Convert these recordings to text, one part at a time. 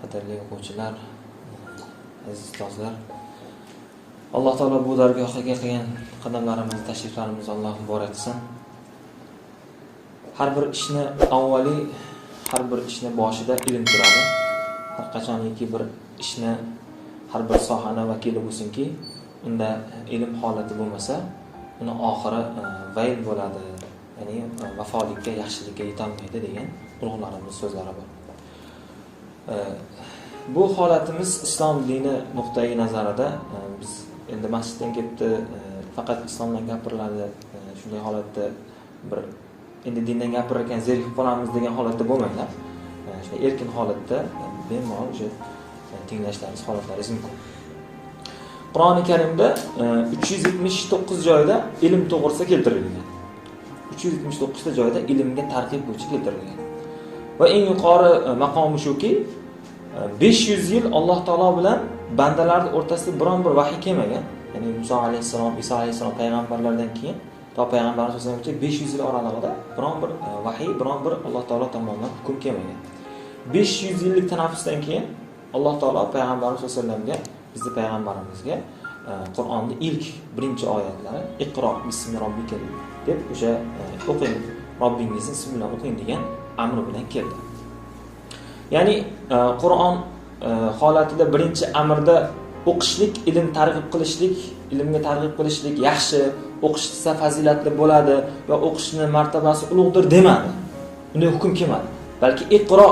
qadrli o'quvchilar, aziz ustozlar. Alloh taolo bu dargohiga qilgan qadamlarimiz, tashriflarimiz Alloh muborak qilsin. Har bir ishni avvaliy har bir ishni boshida ilm turadi. Har qachoniki bir ishni har bir sohani vakili bo'lsinki, unda ilm holati bo'lmasa, uni oxiri e, vayl bo'ladi. Ya'ni e, vafolikka, yaxshilikka yetolmaydi degan ulug'larimiz so'zlari bor. Bu holatimiz islom dini nuqtai nazarida e, biz endi masjiddan ketdi e, faqat islomdan gapiriladi e, shunday holatda bir endi dindan gapirar ekan zerikib qolamiz degan holatda bo'lmanglar. Shunday erkin holatda bemalol o'sha tinglashlaringiz holatlaringiz mumkin. Qur'oni karimda e, uch yuz yetmish to'qqiz joyda ilm to'g'risida keltirilgan. Uch yuz yetmish to'qqizta joyda ilmga targ'ib bo'yicha keltirilgan. Va eng yuqori e, maqomi shuki e, besh yuz yil alloh taolo bilan bandalarni o'rtasida biron bir vahiy kelmagan. Ya'ni muso alayhissalom iso alayhissalom payg'ambarlardan keyin to payg'ambarimiz alayhisalomgacha besh yuz yil oralig'ida biron bir e, vahiy biron bir alloh taolo tomonidan hukm kelmagan. Besh yuz yillik tanaffusdan keyin alloh taolo payg'ambarimiz alayhi vasallamga bizni payg'ambarimizga qur'onni ilk birinchi oyatlari iqro bismi robbika deb o'sha o'qing robbingizni ismi bilan o'qing degan amri bilan keldi. Ya'ni e, qur'on e, holatida birinchi amrda o'qishlik ilm targ'ib qilishlik ilmga targ'ib qilishlik yaxshi o'qishsa fazilatli bo'ladi va o'qishni martabasi ulug'dir demadi. Unday hukm kelmadi. Balki iqro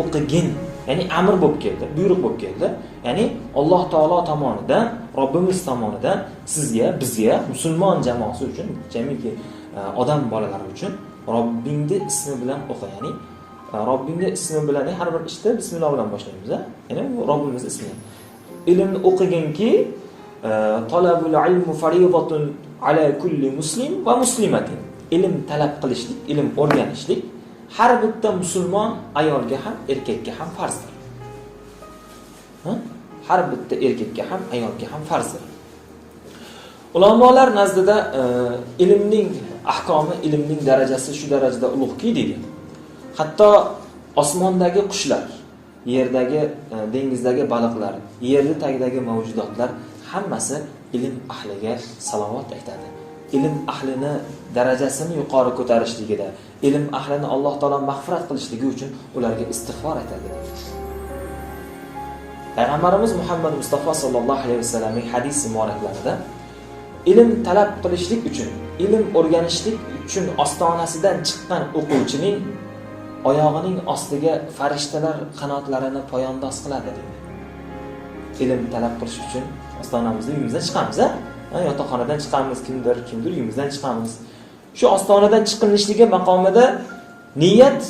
o'qigin ya'ni amr bo'lib keldi buyruq bo'lib keldi. Ya'ni alloh taolo tomonidan robbimiz tomonidan sizga bizga musulmon jamoasi uchun jamiki e, odam bolalari uchun robbingni ismi bilan o'qi ya'ni e, robbingni ismi bilan har bir ishda bismillah bilan boshlaymiz ya'ni bu robbimiz ismi. İlmni o'qiginki e, talabul ilmu faridatun ala kulli muslim va muslimatin. İlm talab qilishlik ilm o'rganishlik har bitta musulmon ayolga ham erkakka ham farzdir Ha? har bitta erkakka ham ayolga ham farzdir ulamolar nazdida e, ilmning ahkomi ilmning darajasi shu darajada ulug'ki deydi. Hatto osmondagi qushlar yerdagi e, dengizdagi baliqlar yerni tagidagi mavjudotlar hammasi ilm ahliga salovat aytadi. Ilm ahlini darajasini yuqori ko'tarishligida ilm ahlini alloh taolo mag'firat qilishligi uchun ularga istig'for aytadi. Payg'ambarimiz muhammad mustafa sollallohu alayhi vasallamning hadis muboraklarida ilm talab qilishlik uchun ilm o'rganishlik uchun ostonasidan chiqqan o'quvchining oyog'ining ostiga farishtalar qanotlarini poyandoz qiladi deydi ilm talab qilish uchun ostonamizda uyimizdan chiqamiz a yotoqxonadan chiqamiz kimdir kimdir uyimizdan chiqamiz. Shu ostonadan chiqilishligi maqomida niyat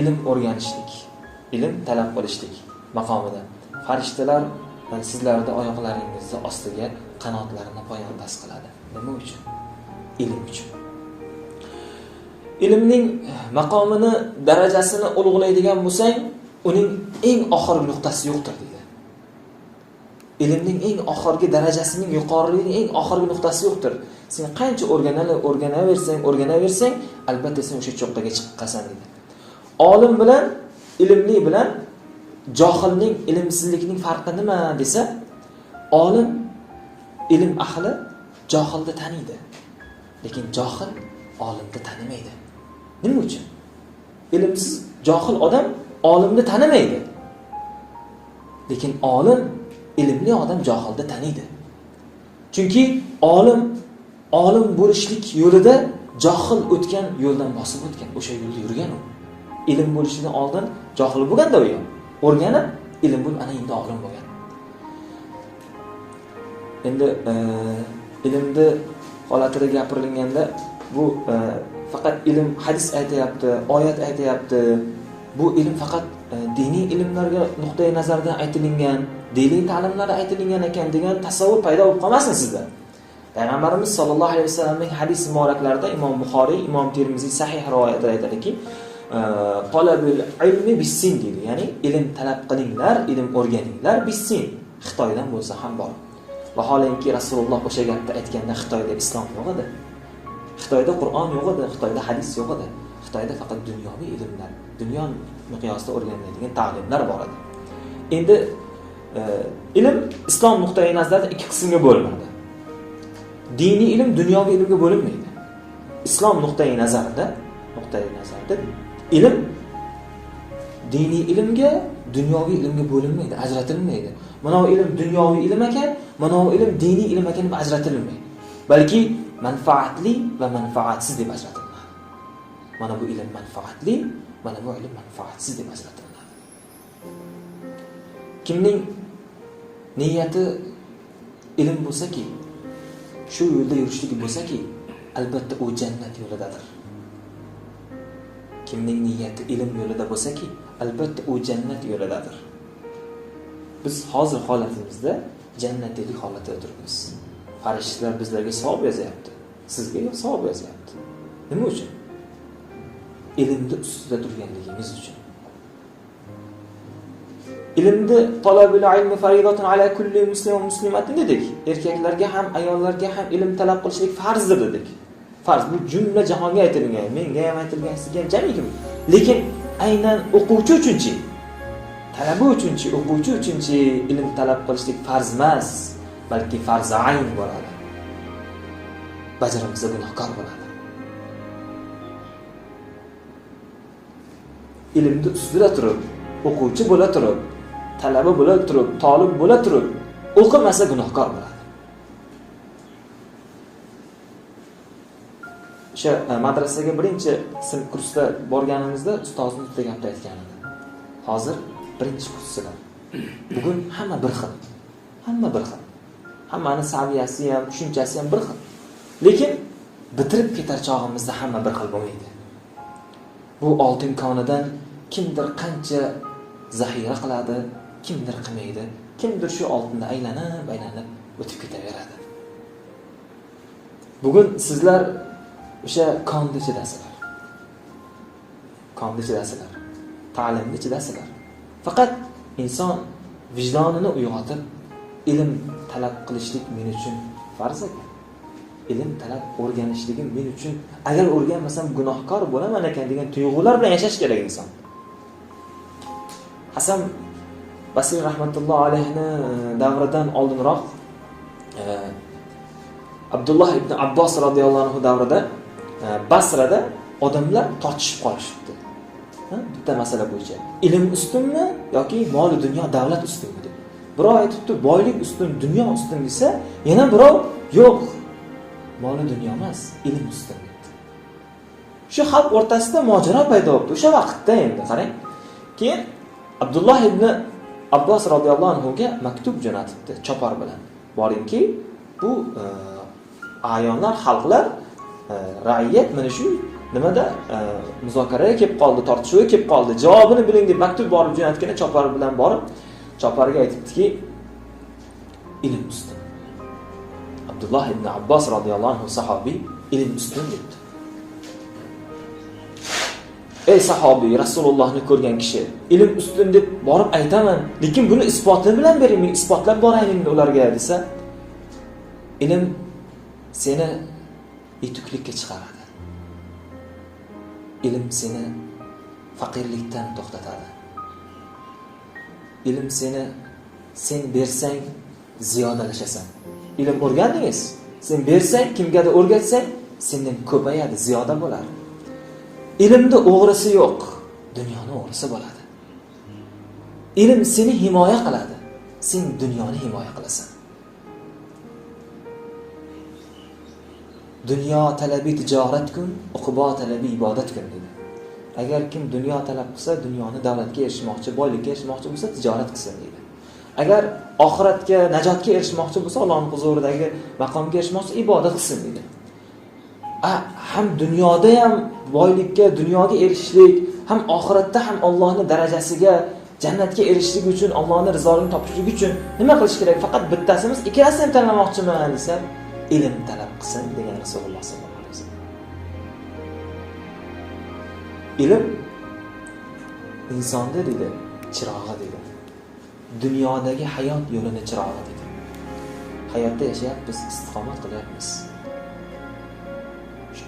ilm o'rganishlik ilm talab qilishlik maqomida. Farishtalar sizlarni oyoqlaringizni ostiga qanotlarini poyandoz qiladi. Nima uchun? Ilm uchun. Ilmning maqomini darajasini ulug'laydigan bo'lsang uning eng oxirgi nuqtasi yo'qdir deydi ilmning eng oxirgi darajasining yuqoriligining eng oxirgi nuqtasi yo'qdir. Sen qancha o'rganali o'rganaversang o'rganaversang albatta sen o'sha cho'qqiga chiqib qolasan deydi olim bilan ilmli bilan johilning ilmsizlikning farqi nima desa olim ilm ahli johilni taniydi lekin johil olimni tanimaydi. Nima uchun? İlmsiz johil odam olimni tanimaydi. Lekin olim ilmli odam johilni taniydi. Chunki olim olim bo'lishlik yo'lida johil o'tgan yo'ldan bosib o'tgan o'sha yo'lda yurgan u. İlm bo'lishidan oldin johil bo'lganda u o'rganib ilm bo'lib ana endi olim bo'lgan endi e, ilmni holatida gapirilganda bu e, faqat ilm hadis aytyapti oyat aytyapti bu ilm faqat e, diniy ilmlarga nuqtai nazardan aytilingan diniy ta'limlar aytilingan ekan degan tasavvur paydo bo'lib qolmasin sizda. Payg'ambarimiz sollallohu alayhi vasallamning hadis muboraklarida imom buxoriy imom termiziy sahih rivoyatida aytadiki talabul ilmi bissin deydi. Ya'ni ilm talab qilinglar ilm o'rganinglar bissin. Xitoydan bo'lsa ham bor. Vaholanki rasululloh o'sha gapni aytganda xitoyda islom yo'q edi xitoyda qur'on yo'q edi xitoyda hadis yo'q edi xitoyda faqat dunyoviy ilmlar dunyo miqyosida o'rganiladigan ta'limlar bor edi. Endi e, ilm islom nuqtai nazaridan ikki qismga bo'linadi. Diniy ilm dunyoviy ilmga bo'linmaydi. İslom nuqtai nazarida nuqtai nazarida ilm diniy ilmga dunyoviy ilmga bo'linmaydi ajratilmaydi. Mana bu ilm dunyoviy ilm ekan منو علم ديني إلى ما كان بعزرة المه بل كي منفعة لي ومنفعة سدي بعزرة المه منو بو إلى منفعة لي منو بو علم منفعة سدي بعزرة المه كمني نية علم بوسكي. شو يولد يرشدك بوسكي؟ البت أو جنة يولد أدر. كمني نية علم يولد بوسكي؟ البت أو جنة يولد أدر. بس حاضر خالتي مزدة. Jannatiylik holatda turibmiz farishtalar bizlarga savob yozyapti sizga savob yozyapti nima uchun ilmni ustida turganligimiz uchun ilmni talabil ilmi faridatun ala kulli muslim muslimatin dedik. Erkaklarga ham ayollarga ham ilm talab qilishlik farzdir dedik. Farz bu jumla jahonga aytilgan menga ham aytilgan sizga ham jamiki lekin aynan o'quvchi uchunchi talaba uchunchi o'quvchi uchunchi ilm talab qilishlik farz emas balki farzi ayn bo'ladi. Bajaramasa gunohkor bo'ladi. Ilmni ustida turib o'quvchi bo'la turib talaba bo'la turib tolib bo'la turib o'qimasa gunohkor bo'ladi. O'sha e, madrasaga birinchi sinf kursda borganimizda ustozimiz bitta gapni aytgan edi. Hozir birinchi kursidan. Bugun hamma bir xil. Hamma bir xil. Hammani saviyasi ham tushunchasi ham bir xil. Lekin bitirib ketar chog'imizda hamma bir xil bo'lmaydi. Bu oltin konidan kimdir qancha zaxira qiladi kimdir qilmaydi. Kimdir shu oltinda aylanib aylanib o'tib ketaveradi. Bugun sizlar o'sha konni ichidasizlar konni ichidasizlar ta'limni ichidasizlar faqat inson vijdonini uyg'otib ilm talab qilishlik men uchun farz ekan ilm talab o'rganishligim men uchun agar o'rganmasam gunohkor bo'laman ekan degan tuyg'ular bilan yashash kerak inson hasan basriy rahmatulloh alayhini davridan oldinroq e, abdulloh ibn abbos roziyallohu anhu davrida e, basrada odamlar tortishib qolishibdi Ha, bitta masala bo'yicha. Ilm ustunmi yoki moli dunyo davlat ustunmi deb. Birov aytibdi boylik ustun dunyo ustun desa yana birov yo'q moli dunyo emas ilm ustun debdi shu xalq o'rtasida mojaro paydo bo'libdi. O'sha vaqtda endi qarang. Keyin abdulloh ibn abbos roziyallohu anhuga maktub jo'natibdi chopar bilan. Boringki bu e, ayonlar xalqlar e, raiyat mana shu nimada? E, muzokaraga kelib qoldi tortishuvga kelib qoldi. Javobini biling deb maktub borib jo'natganda chopar bilan borib choparga aytibdiki ilm ustun. Abdulloh ibn abbos roziyallohu anhu sahobiy ilm ustun debdi. Ey sahobiy rasulullohni ko'rgan kishi ilm ustun deb borib aytaman lekin buni isboti bilan bering men isbotlab boraylik ularga desa ilm seni yetuklikka chiqaradi ilm seni faqirlikdan to'xtatadi ilm seni sen bersang ziyodalashasan ilm o'rgandingiz? Sen bersang kimgadir o'rgatsang sendan ko'payadi ziyoda bo'ladi ilmni o'g'risi yo'q dunyoni o'g'risi bo'ladi. İlm seni himoya qiladi sen dunyoni himoya qilasan dunyo talabi tijoratkun uqbo talabi ibodatkun dedi. Agar kim dunyo talab qilsa dunyoni davlatga erishmoqchi boylikka erishmoqchi bo'lsa tijorat qilsin deydi agar oxiratga najotga erishmoqchi bo'lsa allohni huzuridagi maqomga erishmoqchi ibodat qilsin deydi ham dunyoda ham boylikka dunyoga erishishlik ham oxiratda ham ollohni darajasiga jannatga erishishlik uchun ollohni rizoligini topishlik uchun nima qilish kerak? Faqat bittasimiz ikkalasini ham tanlamoqchiman desa ilm talab qilsin degan rasululloh sollallohu alayhi vasallam ilm insonni deydi chirog'i deydi dunyodagi hayot yo'lini chirog'i deydi hayotda yashayapmiz istiqomat qilyapmiz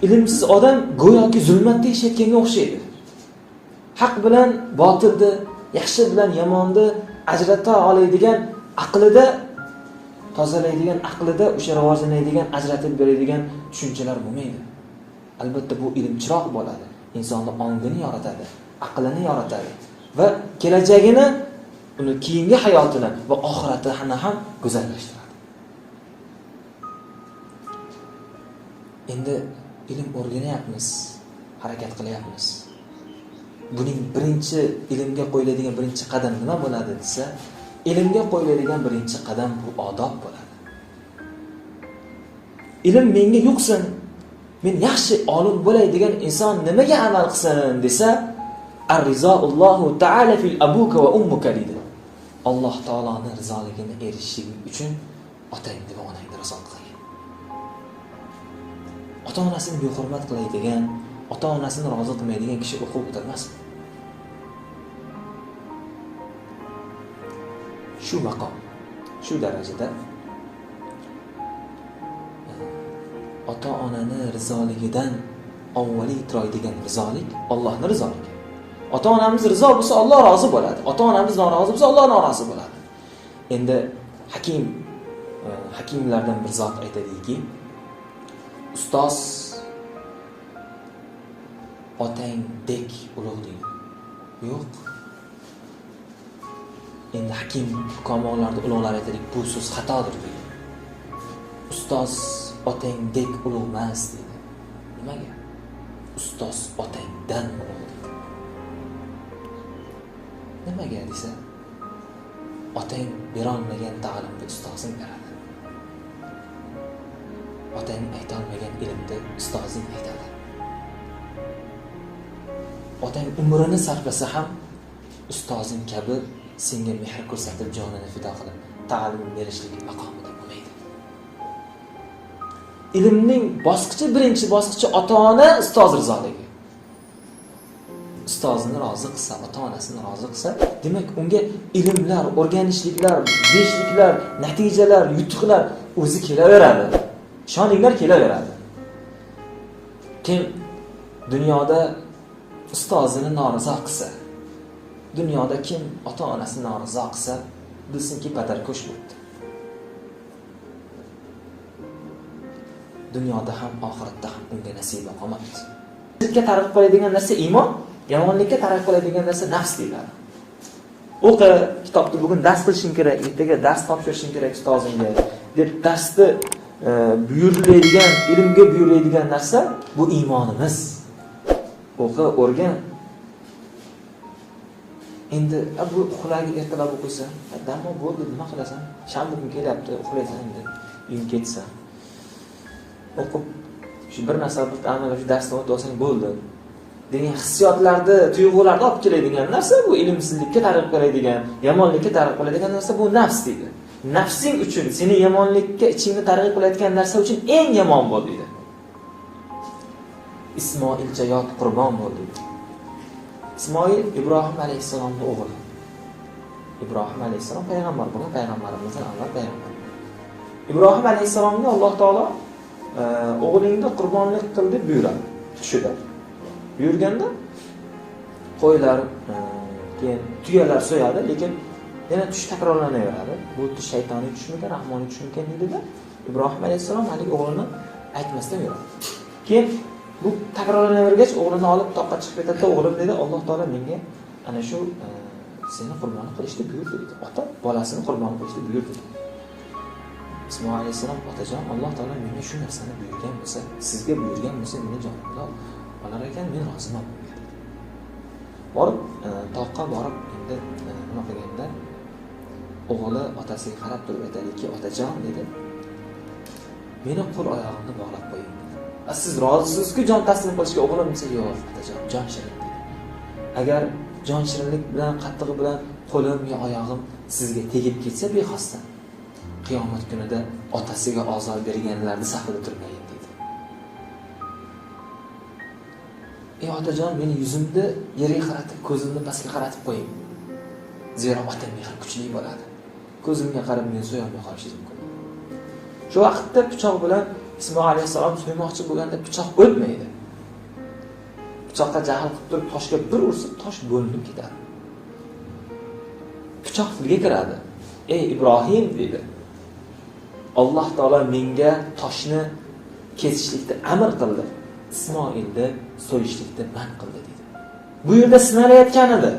ilmsiz odam go'yoki zulmatda yashayotganga o'xshaydi. Haq bilan botilni yaxshi bilan yomonni ajrata oladigan aqlida tozalaydigan aqlida o'sha rivojlanadigan ajratib beradigan tushunchalar bo'lmaydi. Albatta bu ilm chiroq bo'ladi. Insonni ongini yoritadi aqlini yoritadi va kelajagini uni keyingi hayotini va oxiratini ham go'zallashtiradi. Endi ilm o'rganyapmiz harakat qilyapmiz. Buning birinchi ilmga qo'yiladigan birinchi qadam nima bo'ladi desa ilmga qo'yiladigan birinchi qadam bu odob bo'ladi. Ilm menga yuqsin men yaxshi olim bo'lay degan inson nimaga amal qilsin desa arrizoullohu taala fil abuka va ummuka deydi. Alloh taoloni rizoligini erishishing uchun otangni va onangni rizo qilgin. Ota onasini behurmat qiladigan ota onasini rozi qilmaydigan kishi o'qib o'tirmasin. Shu maqom shu darajada e, ota onani rizoligidan avvaliy turadigan rizolik Allohni rizoligi. Ota onamiz rizo bo'lsa Alloh rozi bo'ladi ota onamiz norozi bo'lsa Alloh norozi bo'ladi. Endi hakim e, hakimlardan bir zot aytadiki ustoz otangdek ulug' deydi yo'q. Endi hakim hukamolarda ulug'lar aytadiki bu so'z xatodir deydi ustoz otangdek ulug' emas deydi nimaga? Ustoz otangdan ulug' deydi nimaga desa otang berolmagan ta'limni ustozing beradi. Otang aytolmagan ilmni ustozing aytadi. Otang umrini sarflasa ham ustozing kabi senga mehr ko'rsatib jonini fido qilib ta'lim berishlik maqomida bo'lmaydi ilmning bosqichi birinchi bosqichi ota ona ustoz rizoligi ustozini rozi qilsa ota onasini rozi qilsa demak unga ilmlar o'rganishliklar beshliklar natijalar yutuqlar o'zi kelaveradi ishoninglar kelaveradi kim dunyoda ustozini norizo qilsa dunyoda kim ota onasini norizo qilsa bilsinki padarko'sh bo'libdi dunyoda ham oxiratda ham unga nasiba qolmabdi yomonlikka targ'ib qiladigan narsa iymon yomonlikka targ'ib qiladigan narsa nafs deyiladi o'qi kitobni bugun dars qilishing kerak ertaga dars topshirishing kerak ustozingga deb darsni e, buyuriladigan ilmga buyuriladigan narsa bu iymonimiz o'qi o'rgan endi bu uxlagi ertalab o'qiysan dam bo'ldi nima qilasan? Shanba kuni kelyapti uxlaysan endi uying ketsa. O'qib shu bir narsa bir amalga shu darsni o'tib olsang bo'ldi. Degan hissiyotlarni tuyg'ularni olib keladigan narsa bu ilmsizlikka targ'ib qiladigan yomonlikka targ'ib qiladigan narsa bu nafs deydi. Nafsing uchun seni yomonlikka ichingni targ'ib qilayotgan narsa uchun eng yomon bo'l deydi. Ismoilcha yot qurbon bo'l deydi ismoil ibrohim alayhissalomni o'g'li ibrohim alayhissalom payg'ambar bo'lgan payg'ambarimizdan avval payg'ambar ibrohim alayhissalomga alloh taolo e, qurbonlik qil deb buyuradi tushida buyurganda qo'ylar keyin tuyalar so'yadi lekin yana tush takrorlanaveradi bu shaytoniy tushmikan rahmoniy tushmikan deydida ibrohim alayhissalom haligi o'g'lini aytmasdan yuradi keyin bu takrorlanavergach o'g'lini olib toqqa chiqib ketadida o'g'lim dedi alloh taolo menga ana shu e, seni qurbon qilishni buyurdi dedi. Ota bolasini qurbon qilishni buyurdi ismoil alayhissalom otajon alloh taolo menga shu narsani buyurgan bo'lsa sizga buyurgan bo'lsa meni jonimni olar ekan men roziman borib e, toqqa borib endi e, nima qilganda o'g'li otasiga qarab turib aytadiki otajon dedi. Meni qo'l oyog'imni bog'lab qo'ying. Siz rozisizku jon taslim qilishga o'g'lim desa yo'q otajon jon shirin dedi. Agar jon shirinlik bilan qattig'i bilan qo'lim yo oyog'im sizga tegib ketsa bexosdan qiyomat kunida otasiga ozor berganlarni safida turmayin deydi ey otajon meni yuzimni yerga qaratib ko'zimni pastga qaratib qo'ying. Zero ota mehr kuchli bo'ladi. Ko'zimga qarab meni so'yolmay qolishingiz mumkin. Shu vaqtda pichoq bilan ismoil alayhissalom so'ymoqchi bo'lganda pichoq o'tmaydi pichoqqa jahl qilib turib toshga bir ursa tosh bo'linib ketadi pichoq tilga kiradi ey ibrohim deydi alloh taolo menga toshni kesishlikni amr qildi ismoilni so'yishlikni man qildi deydi bu yerda sinalayotgan edi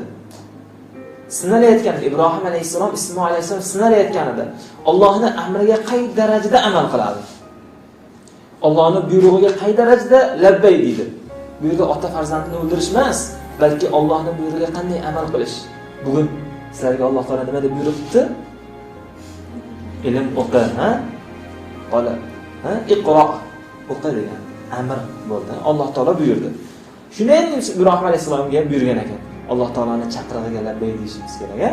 sinalayotgan ibrohim alayhissalom ismoil alayhissalom sinalayotgan edi allohni amriga qay darajada amal qiladi allohni buyrug'iga qay darajada labbay deydi bu yerda ota farzandni o'ldirish emas balki allohni buyrug'iga qanday amal qilish bugun sizlarga alloh taolo nima deb buyuribdi ilm o'qi ha bola ha iqro o'qi degan amr bo'ldi alloh taolo buyurdi shuni endi ibrohim alayhissalomga buyurgan ekan alloh taoloni chaqirig'iga labbay deyishimiz kerak a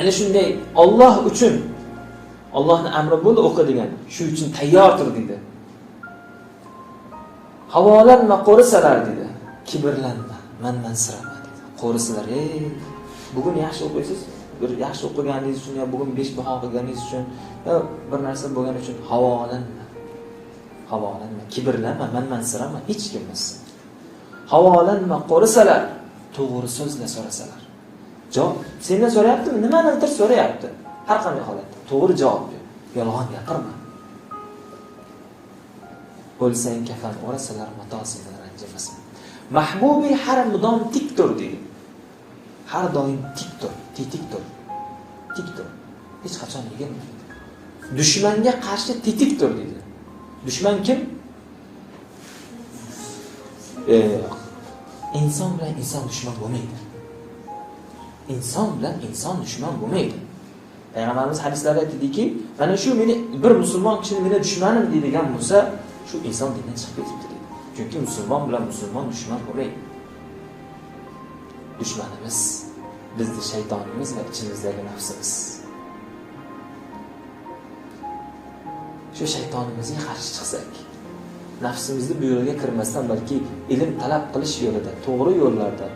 ana shunday olloh uchun ollohni amri bo'ldi o'qi degan shu uchun tayyor tur deydi havolanma qo'risalar dedi. Kibrlanma manmansirama dedi. Qo'risilar ey bugun yaxshi o'qiysiz bir yaxshi o'qiganingiz uchun yo bugun besh baho qilganingiz uchun yo bir narsa bo'lgani uchun havolanma havolanma kibrlanma manmansirama hech kim emas havolanma qo'risalar to'g'ri so'zla so'rasalar. Javob sendan so'rayaptimi? Nimanidir so'rayapti. Har qanday holatda. To'g'ri javob ber yolg'on gapirma o'lsang kafan o'rasalar mato sendan ranjimasin mahbubiy har mudom tik tur deydi. Har doim tik tur tetik tur tik tur hech qachon egilma dushmanga qarshi tetik tur deydi. Dushman kim? E, inson bilan inson dushman bo'lmaydi. İnson bilan inson dushman bo'lmaydi. Payg'ambarimiz hadislarda aytdiki mana shu meni bir musulmon kishini meni dushmanim deydigan bo'lsa shu inson dindan chiqib ketibdi deydi chunki musulmon bilan musulmon dushman bo'lmaydi dushmanimiz bizni shaytonimiz va ichimizdagi nafsimiz shu shaytonimizga qarshi chiqsak nafsimizni buyrug'iga kirmasdan balki ilm talab qilish yo'lida to'g'ri yo'llarda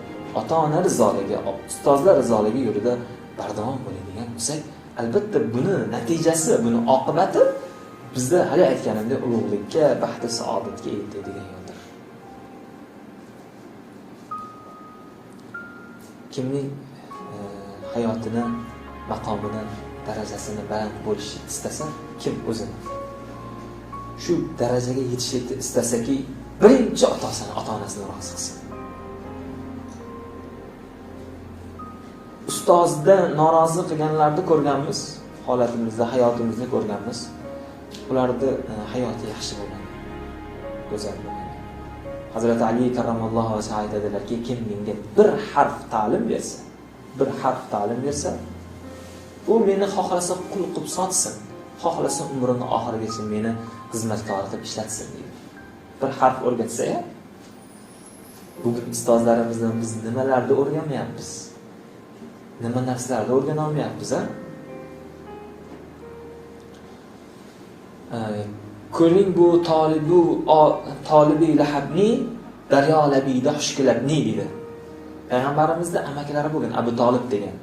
ota ona rizoligi ustozlar rizoligi yo'lida bardavom bo'ladigan bo'lsak albatta buni natijasi buni oqibati bizda hali aytganimdek ulug'likka baxti saodatga eltadigan yo'ldir kimning e, hayotini maqomini darajasini baland bo'lishni istasa kim o'zini? Shu darajaga yetishlikni istasaki birinchi otasini ota onasini rozi qilsin. Ustozda norozi qilganlarni ko'rganmiz holatimizda hayotimizda ko'rganmiz ularni e, hayoti yaxshi bo'lmagan go'zal bo'lmagan hazrati ali karramallohu vajhi aytadilarki kim menga bir harf ta'lim bersa bir harf ta'lim bersa u meni xohlasa qul qilib sotsin xohlasa umrini oxirigacha meni xizmatkor qilib ishlatsin deydi. Bir harf o'rgatsa ya bugun ustozlarimizdan biz nimalarni o'rganmayapmiz nima narsalarni o'rganolmayapmiz a ko'ring bu tolibu tolibi lahabni daryo labida xushkilabni deydi payg'ambarimizni amakilari bo'lgan abu tolib degan.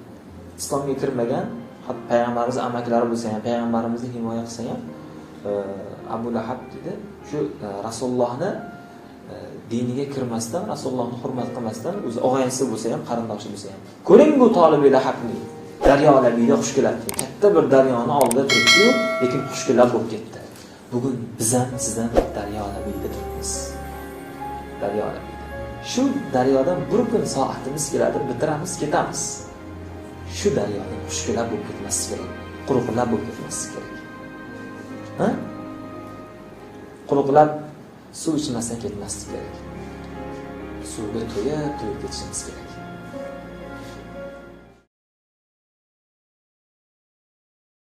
Islomga kirmagan hatto payg'ambarimizni amakilari bo'lsa ham payg'ambarimizni himoya qilsa ham e, abu lahab dedi shu e, rasulullohni e, diniga kirmasdan rasulullohni hurmat qilmasdan o'zi og'aynisi bo'lsa ham qarindoshi bo'lsa ham ko'ring bu tolibi lahabni daryo labida xushkilab katta bir daryoni oldida turibdiyu lekin xushkilab bo'lib ketdi. Bugun biz ham siz ham daryo labida turibmiz daryo labida shu daryodan bir soatimiz keladi bitiramiz ketamiz shu daryodan xushkilab bo'lib ketmaslik kerak quruqlab bo'lib ketmaslik kerak ha? Quruqlab suv ichmasdan ketmaslik kerak suvga to'yib to'yib ketishimiz kerak